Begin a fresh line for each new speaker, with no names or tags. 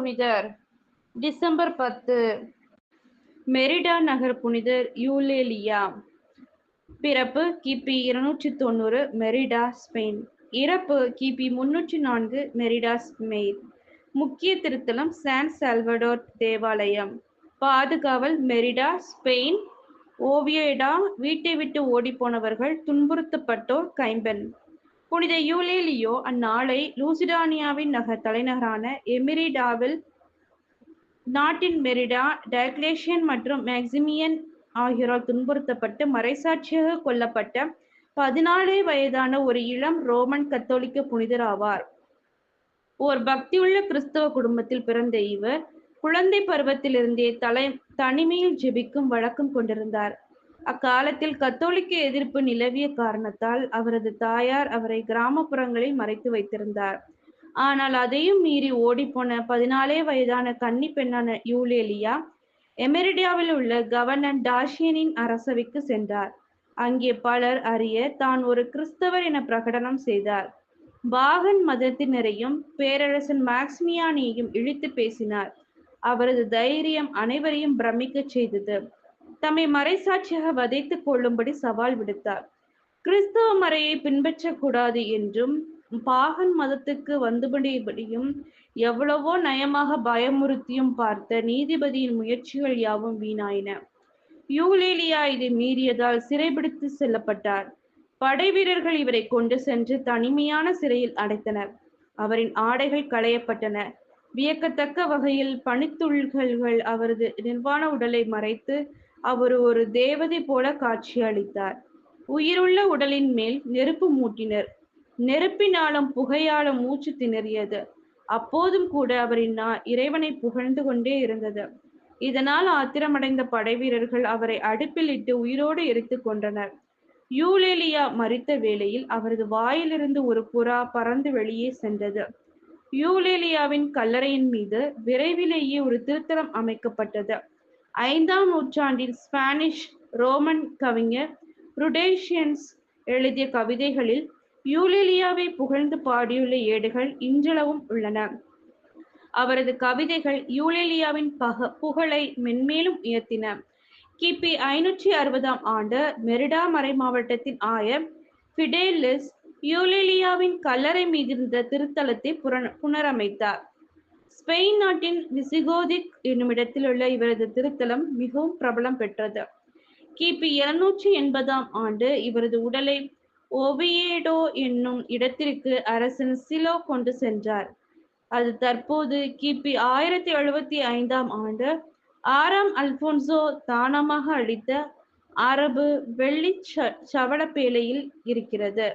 புனிதர். டிசம்பர் பத்து மெரிடா நகர் புனிதர் யூலேலியா. பிறப்பு கிபி இருநூற்றி தொண்ணூறு மெரிடா ஸ்பெயின். இறப்பு கிபி முன்னூற்றி நான்கு மெரிடா ஸ்மெயின் முக்கிய திருத்தலம் சான் சால்வடோர் தேவாலயம். பாதுகாவல் மெரிடா ஸ்பெயின். ஓவியடா வீட்டை விட்டு ஓடிப்போனவர்கள் துன்புறுத்தப்பட்டோர் கைம்பெண். புனித யூலேலியோ அந்நாளை லூசிடானியாவின் நகர் தலைநகரான எமிரிடாவில் நாட்டின் மெரிடா டயக்லேஷியன் மற்றும் மேக்சிமியன் ஆகியோரால் துன்புறுத்தப்பட்டு மறைசாட்சியாக கொல்லப்பட்ட பதினாலே வயதான ஒரு இளம் ரோமன் கத்தோலிக்க புனிதர் ஆவார். ஓர் பக்தியுள்ள கிறிஸ்தவ குடும்பத்தில் பிறந்த இவர் குழந்தை பருவத்திலிருந்தே தலை தனிமையில் ஜெபிக்கும் வழக்கம் கொண்டிருந்தார். அக்காலத்தில் கத்தோலிக்க எதிர்ப்பு நிலவிய காரணத்தால் அவரது தாயார் அவரை கிராமப்புறங்களில் மறைத்து வைத்திருந்தார். ஆனால் அதையும் மீறி ஓடிப்போன பதினாலே வயதான கன்னி பெண்ணான யூலேலியா எமெரிடியாவில் உள்ள கவர்னர் டாஷியனின் அரசவைக்கு சென்றார். அங்கே பலர் அறிய தான் ஒரு கிறிஸ்தவர் என பிரகடனம் செய்தார். பாகன் மதத்தினரையும் பேரரசன் மேக்ஸ்மியானியையும் இழித்து பேசினார். அவரது தைரியம் அனைவரையும் பிரமிக்கச் செய்தது. தம்மை மறைசாட்சியாக வதைத்துக் கொள்ளும்படி சவால் விடுத்தார். கிறிஸ்தவ மறையை பின்பற்றக்கூடாது என்றும் பாகன் மதத்துக்கு வந்துபடியும் எவ்வளவோ நயமாக பயமுறுத்தியும் பார்த்த நீதிபதியின் முயற்சிகள் யாவும் வீணாயின. யூலேலியா இதை மீறியதால் சிறைபிடித்து செல்லப்பட்டார். படை வீரர்கள் இவரை கொண்டு சென்று தனிமையான சிறையில் அடைத்தனர். அவரின் ஆடைகள் களையப்பட்டன. வியக்கத்தக்க வகையில் பனித்துள்கள்கள் அவரது நிர்வாண உடலை மறைத்து அவர் ஒரு தேவதை போல காட்சி அளித்தார். உயிருள்ள உடலின் மேல் நெருப்பு மூட்டினர். நெருப்பினாலும் புகையாலும் மூச்சு திணறியது. அப்போதும் கூட அவரின் நா இறைவனை புகழ்ந்து கொண்டே இருந்தது. இதனால் ஆத்திரமடைந்த படைவீரர்கள் அவரை அடுப்பில் இட்டு உயிரோடு எரித்து கொண்டனர் யூலேலியா மறித்த வேளையில் அவரது வாயிலிருந்து ஒரு புறா பறந்து வெளியே சென்றது. யூலேலியாவின் கல்லறையின் மீது விரைவிலேயே ஒரு திருத்தலம் அமைக்கப்பட்டது. ஐந்தாம் நூற்றாண்டில் ஸ்பானிஷ் ரோமன் கவிஞர் ருடேஷியன்ஸ் எழுதிய கவிதைகளில் யூலிலியாவை புகழ்ந்து பாடியுள்ள ஏடுகள் இன்றளவும் உள்ளன. அவரது கவிதைகள் யூலேலியாவின் பக புகழை மென்மேலும் உயர்த்தின. கிபி ஐநூற்றி அறுபதாம் ஆண்டு மெரிடா மறை மாவட்டத்தின் ஆயர் ஃபிடேலிஸ் யூலேலியாவின் கல்லறை மீதிருந்த திருத்தலத்தை புனரமைத்தார். ஸ்பெயின் நாட்டின் விசிகோதிக் என்னுமிடத்தில் உள்ள இவரது திருத்தலம் மிகவும் பிரபலம் பெற்றது. கிபி இருநூற்றி எண்பதாம் ஆண்டு இவரது உடலை ஒவியேடோ என்னும் இடத்திற்கு அரசன் சிலோ கொண்டு சென்றார். அது தற்போது கிபி ஆயிரத்தி எழுபத்தி ஐந்தாம் ஆண்டு ஆறாம் அல்போன்சோ தானமாக அளித்த அரபு வெள்ளி ச சவளப்பேலையில் இருக்கிறது.